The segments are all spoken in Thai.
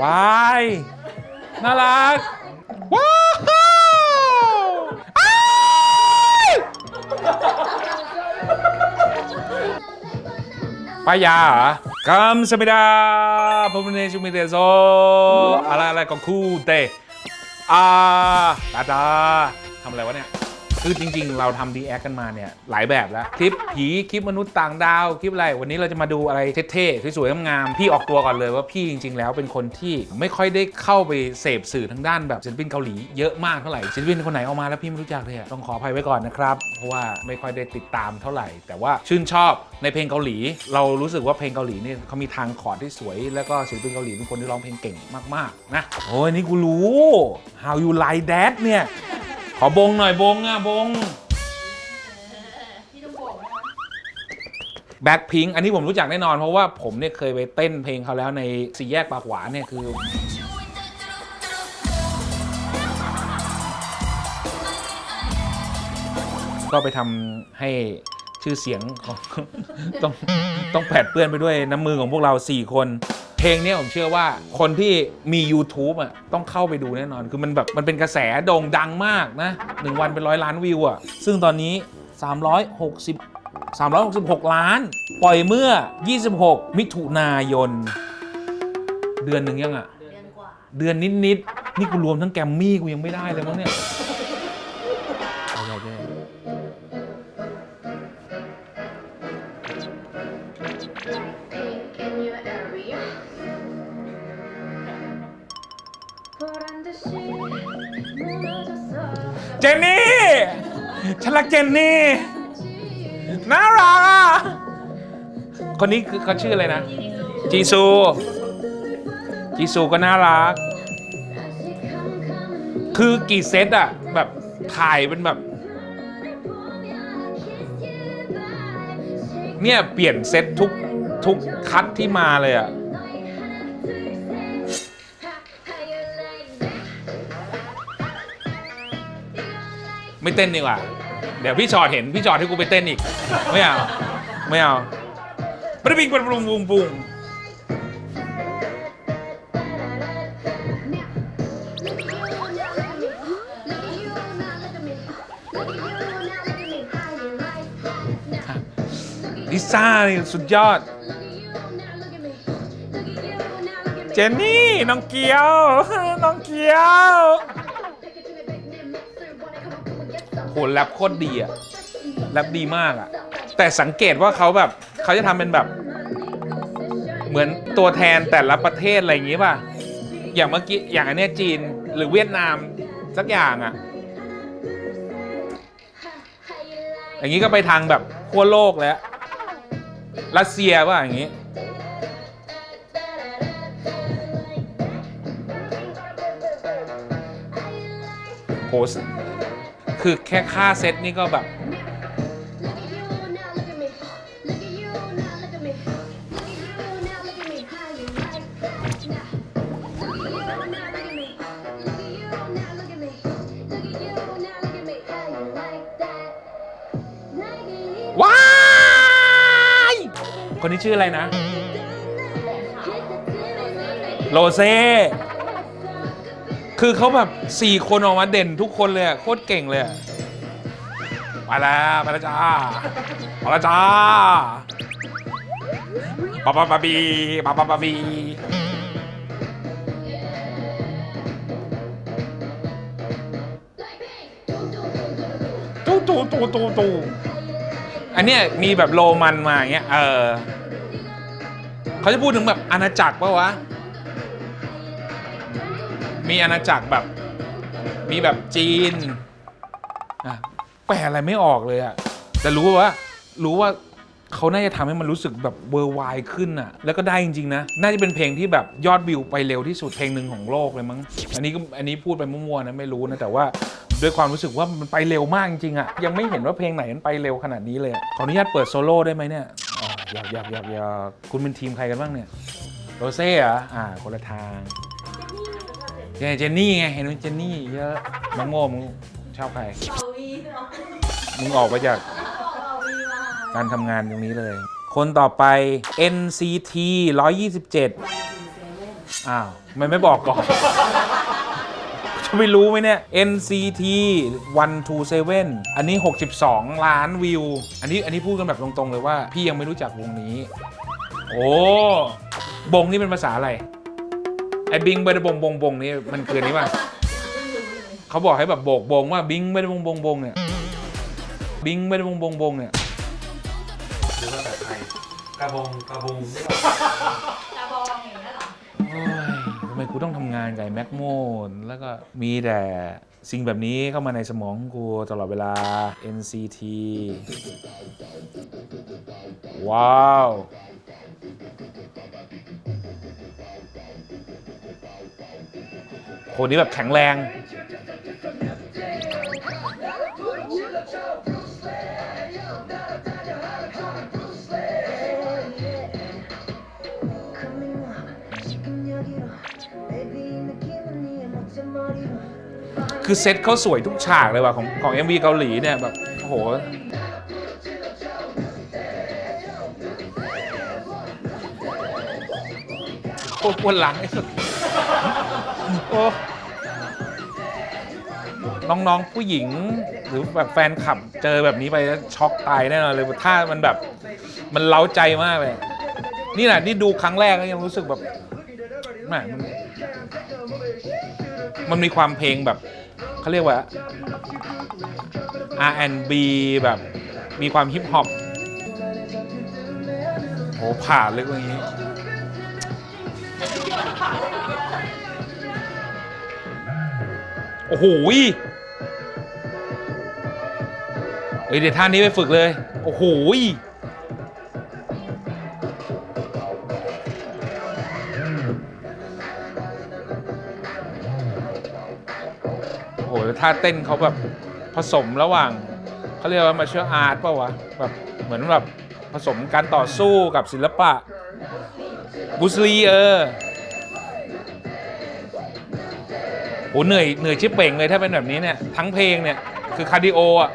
ว้ายน่ารักว้าวอ้ายป้ายาเหรอกัมสมิดาผมเนชูมิเดโซอะไรอะไรก็คูเตอาตาดาทำอะไรวะเนี่ย คือจริงๆ เราทำดีแอคกันมาเนี่ยหลายแบบแล้ว คลิปผีคลิปมนุษย์ต่างดาว คลิปอะไร วันนี้เราจะมาดูอะไรเท่ๆสวยๆงามๆพี่ออกตัวก่อนเลยว่าพี่จริง ๆ แล้วเป็นคนที่ไม่ค่อยได้เข้าไปเสพสื่อทางด้านแบบศิลปินเกาหลีเยอะมากเท่าไหร่ศิลปินคนไหนออกมาแล้วพี่ไม่รู้จักเลยอะต้องขออภัยไว้ก่อนนะครับเพราะว่าไม่ค่อยได้ติดตามเท่าไหร่ แต่ว่าชื่นชอบในเพลงเกาหลี เรารู้สึกว่าเพลงเกาหลีเนี่ยเขามีทางคอร์ดที่สวย แล้วก็ศิลปินเกาหลีเป็นคนที่ร้องเพลงเก่งมากๆนะโอ้ยนี่กูรู้ How you like that เนี่ย ขอบงหน่อยบงอะบงแบ็คพิงอันนี้ผมรู้จักแน่นอนเพราะว่าผมเนี่ยเคยไปเต้นเพลงเขาแล้วในสี่แยกปากหวานเนี่ยคือ ก็ไปทำให้ชื่อเสียงของ ต้องต้องแผดเปื้อนไปด้วยน้ำมือของพวกเรา 4 คน เพลงเนี้ยผมเชื่อว่าคนที่มี YouTube อะต้องเข้าไปดูแน่นอน คือมันแบบมันเป็นกระแสโด่งดังมากนะหนึ่งวันเป็นร้อยล้านวิวอะ ซึ่งตอนนี้ 360 366 ล้าน ปล่อยเมื่อ 26 มิถุนายน เดือนหนึ่งยังอะ เดือนกว่า เดือนนิดๆ นี่กูรวมทั้งแกรมมี่กูยังไม่ได้เลยมั้งเนี่ย เจนนี่ ฉันรักเจนนี่ น่ารักอะ คนนี้คือเขาชื่ออะไรนะ จีซู จีซูก็น่ารัก คือกี่เซตอะแบบถ่ายเป็นแบบ เนี่ย เปลี่ยนเซตทุกทุกคัดที่มาเลยอะ ไม่เต้นดีกว่า เดี๋ยวพี่ชอดเห็นพี่ชอดให้กูไปเต้นอีก ไม่เอา ไม่เอาปริบิงปริบุงบุงบุงลิซ่านี่สุดยอด เจนนี่ น้องเกียว น้องเกียว โหแรปโคตรดีอะแรปดีมากอะแต่สังเกตว่าเขาแบบเขาจะทำเป็นแบบ เหมือนตัวแทนแต่ละประเทศอะไรอย่างงี้ป่ะ อย่างเมื่อกี้อย่างอันเนี้ยจีนหรือเวียดนามสักอย่างอะอย่างนี้ก็ไปทางแบบขั้วโลกแล้วรัสเซียป่ะอย่างงี้ โห คือแค่ค่าเซตนี่ก็แบบ ว้าย คนนี้ชื่ออะไรนะ โรเซ่ คือเขาแบบ4คนออกมาเด่นทุกคนเลยอะโคตรเก่งเลยอะไปแล้วไปแล้วจ้าไปแล้วจ้าปะปะปะบีปะปะปะบีตู้ตู้ตู้ตู้ตู้อันเนี้ยมีแบบโรมันมาอย่างเงี้ยเออเขาจะพูดถึงแบบอาณาจักรปะวะ มีอาณาจักรแบบ มีแบบจีนอะแปลอะไรไม่ออกเลยอะแต่รู้ว่า รู้ว่าเขาน่าจะทำให้มันรู้สึกแบบเวอร์ไวขึ้นอะแล้วก็ได้จริงๆนะ น่าจะเป็นเพลงที่แบบยอดวิวไปเร็วที่สุดเพลงหนึ่งของโลกเลยมั้ง อันนี้ก็อันนี้พูดไปมั่วๆนะไม่รู้นะ แต่ว่าด้วยความรู้สึกว่ามันไปเร็วมากจริงๆอะยังไม่เห็นว่าเพลงไหนมันไปเร็วขนาดนี้เลยอะขออนุญาตเปิดโซโล่ได้ไหมเนี่ยอ๋ออยากอยากอยากอยากคุณเป็นทีมใครกันบ้างเนี่ย โรเซ่เหรออ่าคนละทาง เจเจนนี่ไงเห็นไหมเจนนี่เยอะน้องโมมึงชอบใครเราวีเนาะมึงออกไปจากเราวีมาการทำงานตรงนี้เลย คนต่อไป NCT 127อ้าวทำไมันไม่บอกก่อน จะไม่รู้ไหมเนี่ย NCT 127 อันนี้ 62 ล้านวิว อันนี้อันนี้พูดกันแบบตรงๆเลยว่า พี่ยังไม่รู้จักวงนี้ โอ้บงนี่เป็นภาษาอะไร ไอ้บิงเบดบงบงบงนี่มันคืออนนี้ป่ะเขาบอกให้แบบโบกบงว่าบิงเบดบงบงบงเนี่ยบิงเบดบงบงบงเนี่ยดูภาษาไทยกระบงกระบุงตาบองอย่างนี้ยเหรอโอ้ยทำไมกูต้องทำงานกับไอ้แม็กโมนแล้วก็มีแต่สิ่งแบบนี้เข้ามาในสมองของกูตลอดเวลา NCT ว้าว คนนี้แบบแข็งแรง คือเซตเขาสวยทุกฉากเลยว่ะของของ MV เกาหลีเนี่ยแบบโอ้โหโคตรปวดหลังไอ้สุด โอ้น้องๆผู้หญิงหรือแบบแฟนคลับเจอแบบนี้ไปช็อกตายแน่นอนเลยถ้ามันแบบมันเล้าใจมากเลย นี่แหละนี่ดูครั้งแรกก็ยังรู้สึกแบบแหมมันมันมีความเพลงแบบเขาเรียกว่า R&B แบบมีความฮิปฮอปโหผ่านเลยอย่างนี้ โอ้โหเฮ้ยเดี๋ยวท่านี้ไปฝึกเลย โอ้โหยโอ้โหท่าเต้นเขาแบบผสมระหว่างเขาเรียกว่ามาเชื่ออาร์ตป่าวะแบบเหมือนแบบผสมการต่อสู้กับศิลปะบุสลีเออ โอ้เหนื่อยเหนื่อยชิบเป่งเลยถ้าเป็นแบบนี้เนี่ยทั้งเพลงเนี่ยคือคาร์ดิโออะ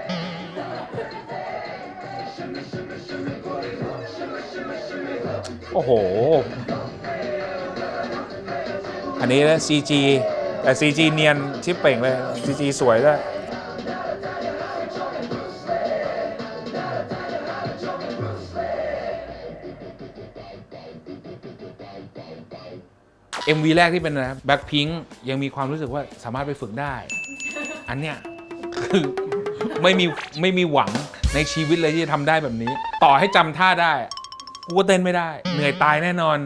โอ้โห อันนี้นะ CG แต่ CG เนียนชิบเป่งเลย CG สวยด้วย MV แรกที่เป็นนะแบ็คพิงยังมีความรู้สึกว่าสามารถไปฝึกได้ อันเนี้ยคือไม่มีไม่มีหวังในชีวิตเลยที่จะทำได้แบบนี้ ต่อให้จำท่าได้อะกูก็เต้นไม่ได้ เหนื่อยตายแน่นอน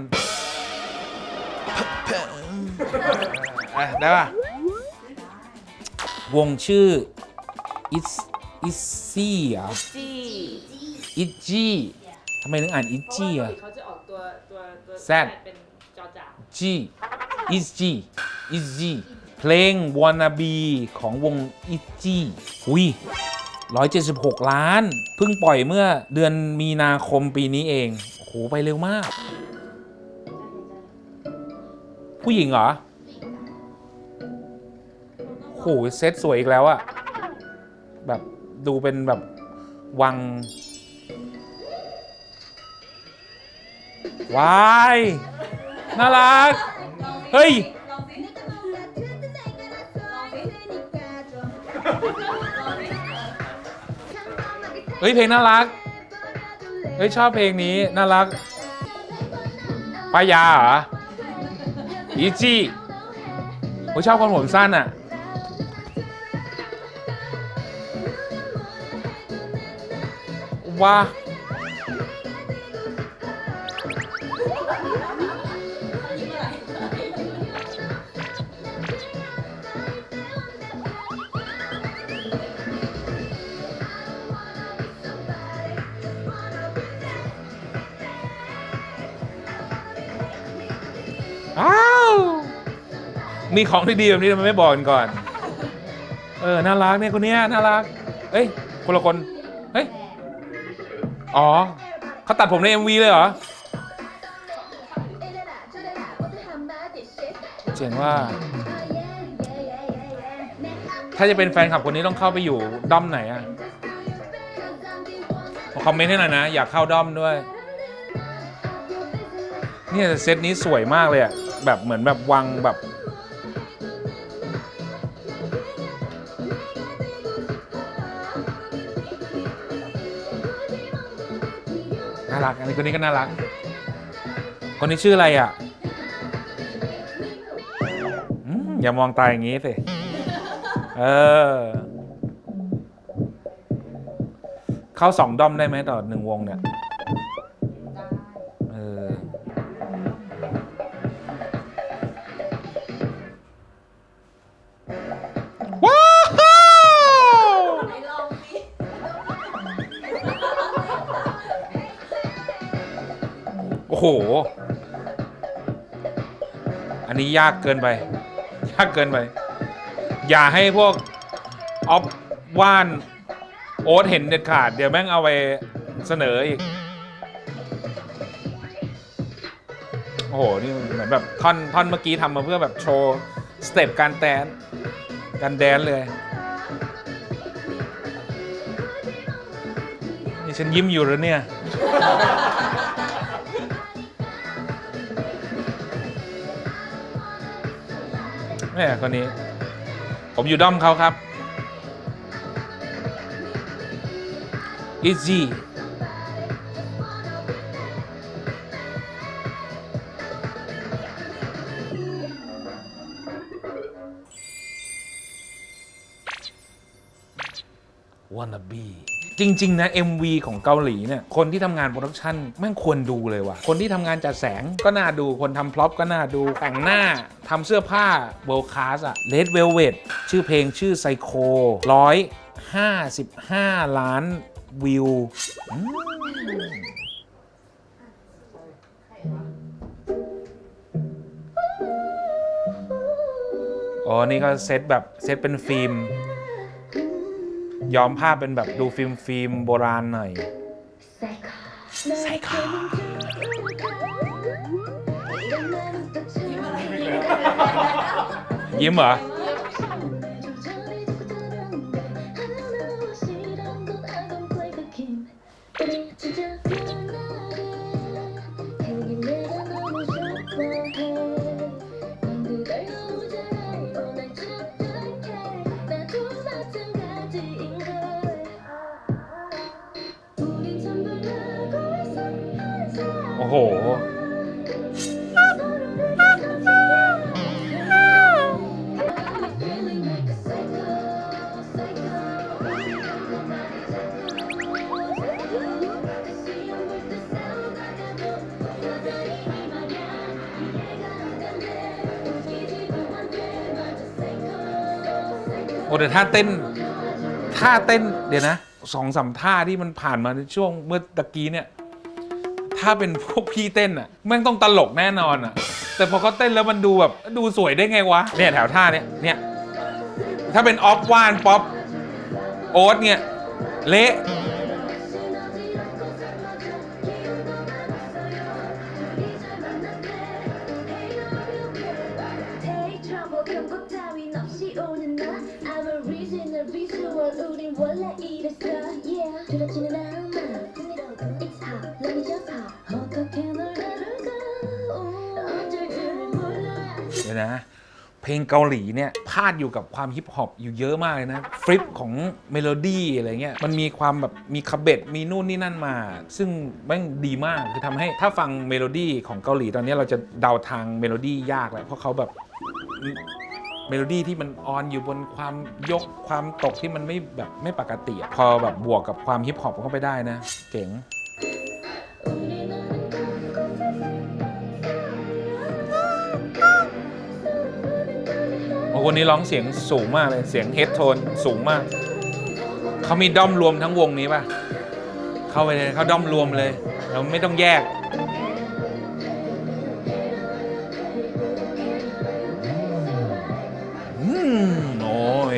อะได้ป่ะ วงชื่อ Is Is ซี่อะจี้อิจีทำไมถึงอ่านอิจีอะ เขาจะออกตัวตัวตัวแซด เป็นจอจาน G is G is G เพลง Wanna Be ของวง i g อุ้ย176 ล้าน เพิ่งปล่อยเมื่อเดือนมีนาคมปีนี้เอง โอ้โห ไปเร็วมาก ผู้หญิงเหรอ โอ้โห เซตสวยอีกแล้วอะแบบดูเป็นแบบวังวาย น่ารัก เฮ้ยลองสิลองสิเฮ้ยเพลงน่ารัก เฮ้ยชอบเพลงนี้น่ารักป้ายาเหรออีจี้โอ้ยชอบคนผมสั้นอะ ว้า อ้าว มีของที่ดีแบบนี้ทำไมไม่บอกกันก่อน เออ น่ารักเนี่ยคนเนี้ยน่ารัก เอ้ย คนละคน เฮ้ย อ๋อ เขาตัดผมใน MV เลยเหรอ เจ๋งว่า ถ้าจะเป็นแฟนคลับคนนี้ต้องเข้าไปอยู่ด้อมไหนอะคอมเมนต์ให้หน่อยนะ อยากเข้าด้อมด้วย เนี่ยเซตนี้สวยมากเลยอะแบบเหมือนแบบวังแบบ น่ารัก อันนี้คนนี้ก็น่ารัก คนนี้ชื่ออะไรอะอืมอย่ามองตายอย่างนี้สิ เออ เข้าสองด้อมได้ไหมต่อหนึ่งวงเนี่ย โห อันนี้ยากเกินไป ยากเกินไป อย่าให้พวกออฟว่านโอ๊ตเห็นเด็ดขาด เดี๋ยวแม่งเอาไปเสนออีก โอ้โห นี่เหมือนแบบท่อนท่อนเมื่อกี้ทำมาเพื่อแบบโชว์ สเต็ปการแดนการแดนเลย นี่ฉันยิ้มอยู่แล้วเนี่ย แม่คนนี้ ผมอยู่ด้อมเขาครับ easy จริง ๆ นะ MV ของเกาหลีเนี่ยคนที่ทำงานโปรดักชันแม่งควรดูเลยว่ะ คนที่ทำงานจัดแสงก็น่าดูคนทำพล็อปก็น่าดูแต่งหน้าทำเสื้อผ้า world class อะ Red Velvet ชื่อเพลงชื่อ Psycho 155ล้านวิวอืมอ๋อนี่ก็เซตแบบเซตเป็นฟิล์ม ย้อมภาพเป็นแบบดูฟิล์มฟิล์มโบราณหน่อยใส่ขายิ้มเหรอ แต่ท่าเต้นท่าเต้นเดี๋ยวนะสองสามท่าที่มันผ่านมาในช่วงเมื่อตะกี้เนี่ย ถ้าเป็นพวกพี่เต้นอะแม่งต้องตลกแน่นอนอะ แต่พอเขาเต้นแล้วมันดูแบบดูสวยได้ไงวะเนี่ยแถวท่าเนี่ยเนี่ยถ้าเป็นออฟวานป๊อปโอ๊ตเนี่ยเละ นะ เพลงเกาหลีเนี่ยพาดอยู่กับความฮิปฮอปอยู่เยอะมากเลยนะ ฟลิปของเมโลดี้อะไรเงี้ยมันมีความแบบมีคาเบตมีนู่นนี่นั่นมา ซึ่งแม่งดีมากคือทำให้ถ้าฟังเมโลดี้ของเกาหลีตอนนี้เราจะเดาทางเมโลดี้ยากแหละเพราะเขาแบบ เมโลดี้ที่มันออนอยู่บนความยกความตกที่มันไม่แบบไม่ปกติอะพอแบบบวกกับความฮิปฮอปเข้าไปได้นะ เจ๋ง โอ้คนนี้ร้องเสียงสูงมากเลย เสียงเฮดโทนสูงมาก เขามีด้อมรวมทั้งวงนี้ป่ะ เข้าไปเลยเขาด้อมรวมเลย เราไม่ต้องแยก อืมโอ้ย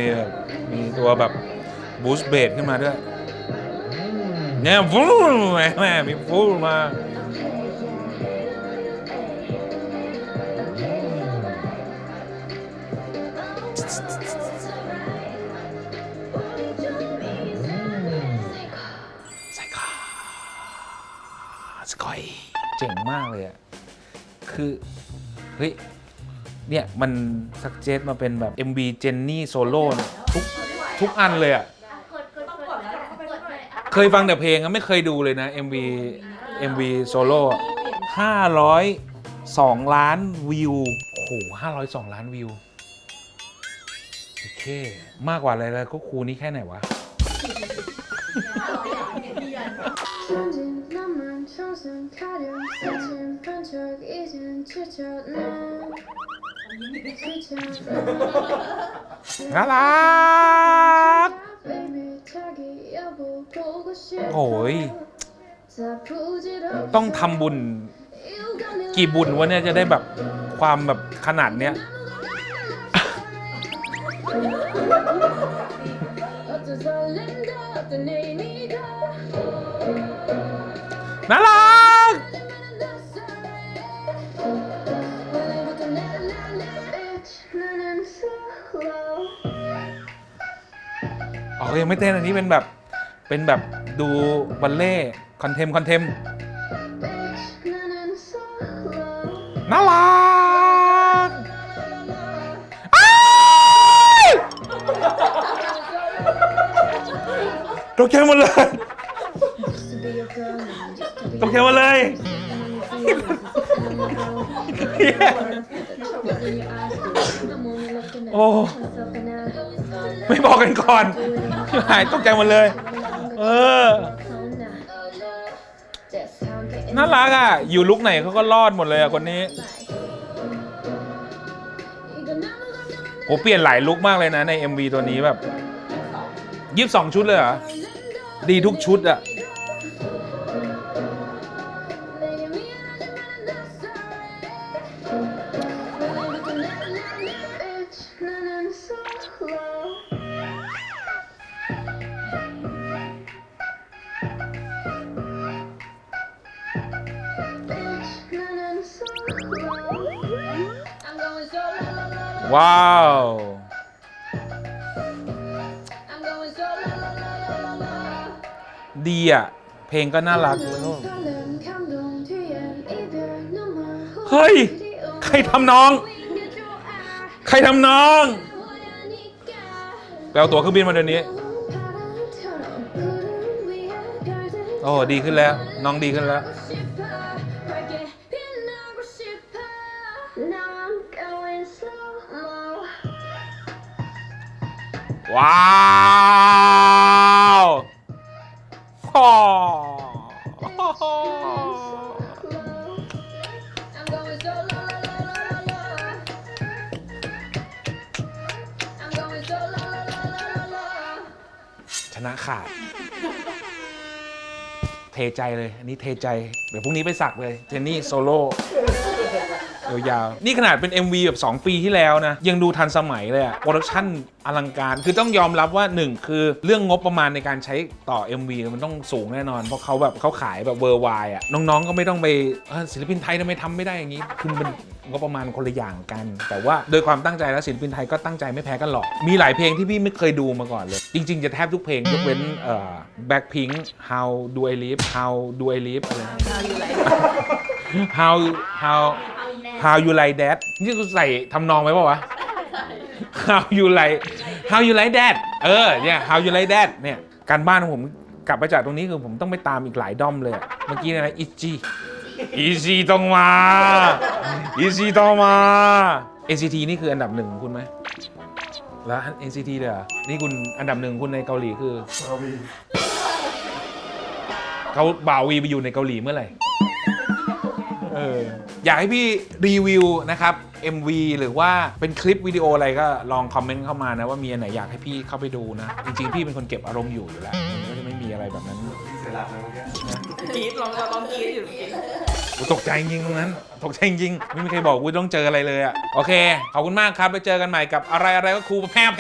มีตัวแบบบูสต์เบสขึ้นมาด้วยเนี่ยฟูแม่แม่มีฟูมา มากเลยอะคือ เฮ้ย เนี่ยมันสักเจตมาเป็นแบบ MV เจนนี่โซโล่เนี่ยทุกทุกอันเลยอะเคยฟังแต่เพลงอะไม่เคยดูเลยนะ MV MV โซโล่ห้าร้อยสองล้านวิว โอ้โหห้าร้อยสองล้านวิว โอเค มากกว่าอะไรแล้วก็ครูนี้แค่ไหนวะ 진 나만 청순 가련 스친 반짝 이젠 지쳤나 지쳤나 น่ารัก Baby 자기 여보 보고 싶어 โอ้ย 다 부질없어 ต้องทำบุญ 이유가 내 กี่บุญวะเนี่ยจะได้แบบความแบบขนาดเนี้ย 어떤 설렘도 어떤 의미가 น่ารั อ๋อยังไม่เต้นอันนี้เป็นแบบเป็นแบบดูบัลเล่คอนเทมคอนเทมน่ารักอ้ายตกใจหมดเลย Used to be your girl now used to be ตกใจหมดเลยโอ้ไม่บอกกันก่อน หายตกใจหมดเลย เออ น่ารักอะ อยู่ลุกไหนเขาก็รอดหมดเลยอะคนนี้ โอ้เปลี่ยนหลายลุกมากเลยนะใน MV ตัวนี้แบบยี่สิบสองชุดเลยเหรอ ดีทุกชุดอะ ว้าว ดีอะ เพลงก็น่ารัก เฮ้ย ใครทำน้อง ใครทำน้องแปลตั๋วเครื่องบินมาเดี๋ยวนี้ โอ้ ดีขึ้นแล้ว น้องดีขึ้นแล้ว ว้าวโอ้ I'm going so la la la la la la. I'm going so la la la la la la. ชนะขาด เทใจเลย อันนี้เทใจ เดี๋ยวพรุ่งนี้ไปสักเลย เจนนี่โซโล่ ยาวๆ นี่ขนาดเป็น MV แบบ 2 ปีที่แล้วนะ ยังดูทันสมัยเลยอะโปรดักชั่นอลังการ คือต้องยอมรับว่า 1 คือเรื่องงบประมาณในการใช้ต่อ MV มันต้องสูงแน่นอน เพราะเขาแบบเขาขายแบบเวอร์ไวอะน้องๆ ก็ไม่ต้องไปเอ้อศิลปินไทยทำไมทำไม่ได้อย่างนี้ คือมันงบประมาณคนละอย่างกัน แต่ว่าโดยความตั้งใจแล้วศิลปินไทยก็ตั้งใจไม่แพ้กันหรอก มีหลายเพลงที่พี่ไม่เคยดูมาก่อนเลย จริงๆ จะแทบทุกเพลงยกเว้นเอ่อ Blackpink How Do I Live How Do I Live อะไร How How How You Like That นี่กูใส่ทำนองไว้ป่าวะ How You Like How You Like That เออเนี่ย How You Like That เนี่ยการบ้านของผมกลับมาจากตรงนี้คือผมต้องไปตามอีกหลายด้อมเลยอะเมื่อกี้เนยนะอิจีอิจีต้องมาอิจีต้องมา NCT นี่คืออันดับหนึ่งของคุณไหมแล้ว NCT เลยเหรอนี่คุณอันดับหนึ่งคุณในเกาหลีคือเรามีเขาบ่าววีไปอยู่ในเกาหลีเมื่อไหร่ เอออยากให้พี่รีวิวนะครับ MV หรือว่าเป็นคลิปวิดีโออะไรก็ลองคอมเมนต์เข้ามานะว่ามีอันไหนอยากให้พี่เข้าไปดูนะ จริงๆ พี่เป็นคนเก็บอารมณ์อยู่อยู่แล้วมันก็จะไม่มีอะไรแบบนั้นที่เสียหลักเลยเมื่อกี้กรีดลองลองกรีดอยู่กินกูตกใจจริงๆตรงนั้นตกใจจริงๆไม่มีใครบอกกูต้องเจออะไรเลยอะโอเคขอบคุณมากครับไปเจอกันใหม่กับอะไรอะไรก็ครูแพรว